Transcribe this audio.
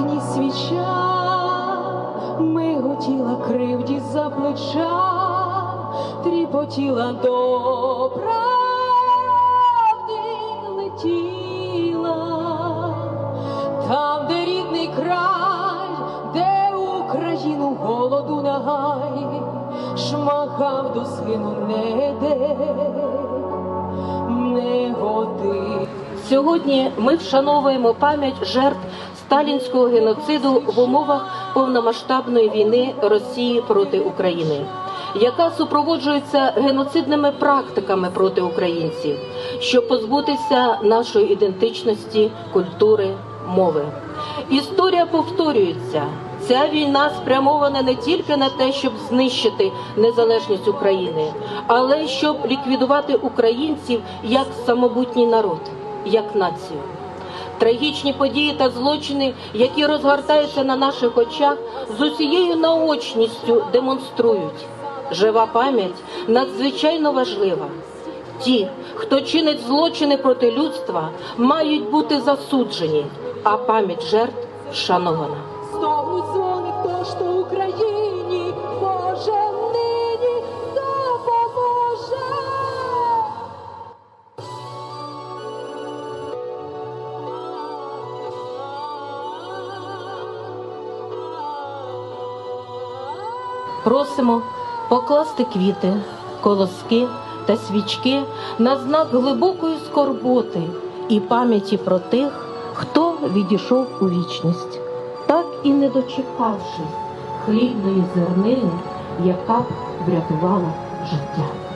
вогні свіча, миготіла кривді за плеча, тріпотіла до правди летіла, там, де рідний край, де Україну голоду нагай, шмахав до сину не йде. Сьогодні ми вшановуємо пам'ять жертв сталінського геноциду в умовах повномасштабної війни Росії проти України, яка супроводжується геноцидними практиками проти українців, щоб позбутися нашої ідентичності, культури, мови. Історія повторюється. Ця війна спрямована не тільки на те, щоб знищити незалежність України, але й щоб ліквідувати українців як самобутній народ, як націю. Трагічні події та злочини, які розгортаються на наших очах, з усією наочністю демонструють. Жива пам'ять надзвичайно важлива. Ті, хто чинить злочини проти людства, мають бути засуджені, а пам'ять жертв вшанована. Знову дзвоник, хто ж Просимо покласти квіти, колоски та свічки на знак глибокої скорботи і пам'яті про тих, хто відійшов у вічність, так і не дочекавшись хлібної зернини, яка б врятувала життя.